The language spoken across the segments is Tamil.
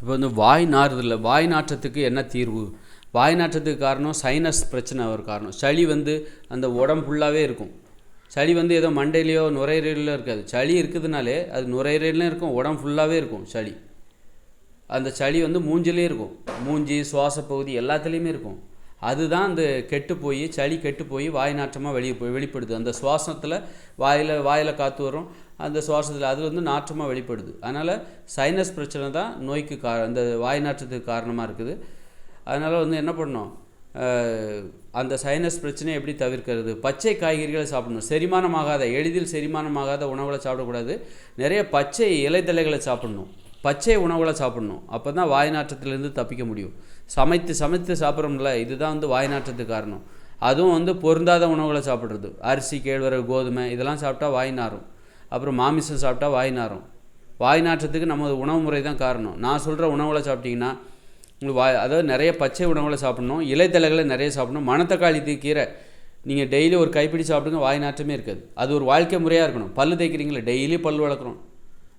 இப்போ வந்து வாய் நாறுதல் வாய் நாற்றத்துக்கு என்ன தீர்வு? வாய் நாற்றத்துக்கு காரணம் சைனஸ் பிரச்சனை ஒரு காரணம். சளி வந்து அந்த உடம்பு ஃபுல்லாகவே இருக்கும். சளி வந்து ஏதோ மண்டையிலையோ நுரையீரலையோ இருக்காது. சளி இருக்குதுனாலே அது நுரையீரலையும் இருக்கும். உடம்பு ஃபுல்லாகவே இருக்கும் சளி. அந்த சளி வந்து மூஞ்சிலே இருக்கும். மூஞ்சி சுவாச பகுதி எல்லாத்துலேயுமே இருக்கும். அதுதான் அந்த கெட்டு போய் சளி கெட்டு போய் வாய் நாற்றமாக வெளியே போய் வெளிப்படுது. அந்த சுவாசத்தில் வாயில் வாயில் காற்று வரும். அந்த சுவாசத்தில் அது வந்து நாற்றமாக வெளிப்படுது. அதனால் சைனஸ் பிரச்சனை தான் நோய்க்கு கா அந்த வாய் நாற்றத்துக்கு காரணமாக இருக்குது. அதனால் வந்து என்ன பண்ணணும்? அந்த சைனஸ் பிரச்சனையை எப்படி தவிர்க்கிறது? பச்சை காய்கறிகளை சாப்பிடணும். செரிமானமாகாத எளிதில் செரிமானமாகாத உணவுகளை சாப்பிடக்கூடாது. நிறைய பச்சை இலைத்தலைகளை சாப்பிடணும். பச்சை உணவுகளை சாப்பிடணும். அப்போ தான் வாய் நாற்றத்துலேருந்து தப்பிக்க முடியும். சமைத்து சமைத்து சாப்பிட்றோம்ல இதுதான் வந்து வாய் நாற்றத்துக்கு காரணம். அதுவும் வந்து பொருந்தாத உணவுகளை சாப்பிட்றது. அரிசி கேழ்வரகு கோதுமை இதெல்லாம் சாப்பிட்டா வாய் நாரும் அப்புறம் மாமிசம் சாப்பிட்டா வாய் நாரும் வாய் நாற்றத்துக்கு நம்ம உணவு முறை தான் காரணம். நான் சொல்கிற உணவுகளை சாப்பிட்டீங்கன்னா உங்களுக்கு வாய் அதாவது நிறைய பச்சை உணவுகளை சாப்பிட்ணும். இலைத்தலைகளை நிறைய சாப்பிடணும். மணத்தக்காளி கீரை நீங்கள் டெய்லி ஒரு கைப்பிடி சாப்பிடுங்க வாய் நாற்றமே இருக்காது. அது ஒரு வாழ்க்கை முறையாக இருக்கணும். பல் தேய்க்கிறீங்களே டெய்லி பல் வளர்க்குறோம்.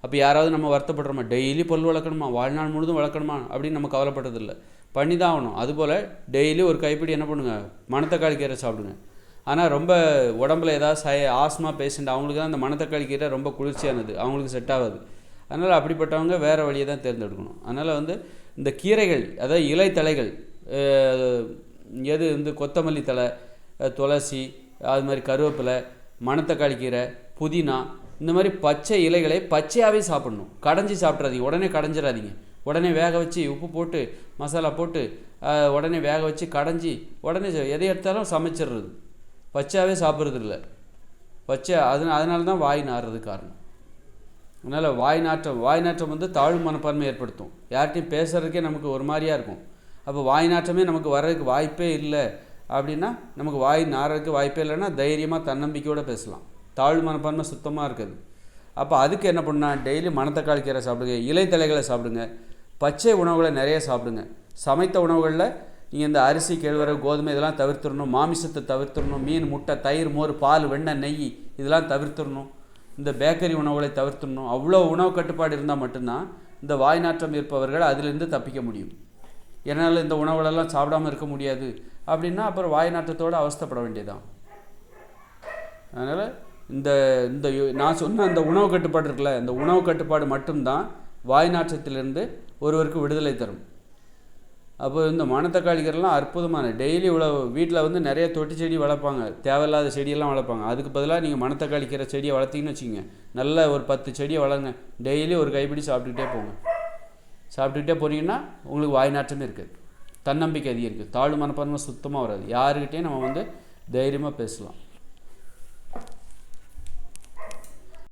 அப்போ யாராவது நம்ம வருத்தப்படுறோமா? டெய்லி பல் வளர்க்கணுமா? வாழ்நாள் முழுதும் வளர்க்கணுமா? அப்படின்னு நம்ம கவலைப்பட்டதில்லை. பண்ணி தான் ஆகணும். அதுபோல் டெய்லி ஒரு கைப்பிடி என்ன பண்ணுங்கள் மணத்தக்காளி கீரை சாப்பிடுங்க. ஆனால் ரொம்ப உடம்புல ஏதாவது சய ஆஸ்மா பேஷண்ட் அவங்களுக்கு தான் அந்த மணத்தக்காளி கீரை ரொம்ப குளிர்ச்சியானது. அவங்களுக்கு செட் ஆகாது. அதனால் அப்படிப்பட்டவங்க வேறு வழியை தான் தேர்ந்தெடுக்கணும். அதனால் வந்து இந்த கீரைகள் அதாவது இலைத்தலைகள் எது வந்து கொத்தமல்லி தழை துளசி அது மாதிரி கருவேப்பிலை மணத்தக்காளி கீரை புதினா இந்த மாதிரி பச்சை இலைகளை பச்சையாகவே சாப்பிடணும். கடைஞ்சி சாப்பிட்றாதீங்க உடனே கடைஞ்சிடாதீங்க. உடனே வேக வச்சு உப்பு போட்டு மசாலா போட்டு உடனே வேக வச்சு கடைஞ்சி உடனே எதை எடுத்தாலும் சமைச்சிடுறது. பச்சையாகவே சாப்பிட்றது இல்லை பச்சை அதனால் அதனால தான் வாய் நாடுறது காரணம். அதனால் வாய் நாற்றம் வாய் நாற்றம் வந்து தாழ்வு மனப்பான்மை ஏற்படுத்தும். யார்கிட்டையும் பேசுகிறதுக்கே நமக்கு ஒரு மாதிரியாக இருக்கும். அப்போ வாய் நாற்றமே நமக்கு வர்றதுக்கு வாய்ப்பே இல்லை. அப்படின்னா நமக்கு வாய் நாடுறதுக்கு வாய்ப்பே இல்லைன்னா தைரியமாக தன்னம்பிக்கையோடு பேசலாம். தாழ்வு மனப்பான்மை சுத்தமாக இருக்குது. அப்போ அதுக்கு என்ன பண்ணால் டெய்லி மணத்தக்காளி கீரை சாப்பிடுங்க இலைத்தலைகளை சாப்பிடுங்க பச்சை உணவுகளை நிறைய சாப்பிடுங்க. சமைத்த உணவுகளில் நீங்கள் இந்த அரிசி கேழ்வரகு கோதுமை இதெல்லாம் தவிர்த்துடணும் மாமிசத்தை தவிர்த்துடணும் மீன் முட்டை தயிர் மோர் பால் வெண்ணெய் நெய் இதெல்லாம் தவிர்த்துடணும். இந்த பேக்கரி உணவுகளை தவிர்த்துடணும். அவ்வளோ உணவு கட்டுப்பாடு இருந்தால் மட்டும்தான் இந்த வாய் நாற்றம் இருப்பவர்கள் அதிலிருந்து தப்பிக்க முடியும். என்னால் இந்த உணவுகளெல்லாம் சாப்பிடாம இருக்க முடியாது. அப்படின்னா அப்புறம் வாய் நாற்றத்தோடு அவஸ்தைப்பட வேண்டியதான் அதனால் இந்த இந்த நான் சொன்ன அந்த உணவு கட்டுப்பாடு இருக்குல்ல இந்த உணவு கட்டுப்பாடு மட்டும்தான் வாய் நாற்றத்திலிருந்து ஒருவருக்கு விடுதலை தரும். அப்போ இந்த மணத்தக்காளிகள்லாம் அற்புதமான டெய்லி இவ்வளோ வீட்டில் வந்து நிறைய தொட்டி செடி வளர்ப்பாங்க தேவையில்லாத செடியெல்லாம் வளர்ப்பாங்க. அதுக்கு பதிலாக நீங்கள் மணத்தக்காளி கீரை செடியை வளர்த்தீங்கன்னு வச்சுங்க நல்ல ஒரு பத்து செடியை வளருங்க. டெய்லி ஒரு கைப்பிடி சாப்பிட்டுக்கிட்டே போங்க. சாப்பிட்டுக்கிட்டே போனீங்கன்னா உங்களுக்கு வாய் நாற்றமே இருக்குது தன்னம்பிக்கை அதிகம் இருக்குது தாழ்வு மனப்பான்மை சுத்தமாக வராது. யாருக்கிட்டேயும் நம்ம வந்து தைரியமாக பேசலாம்.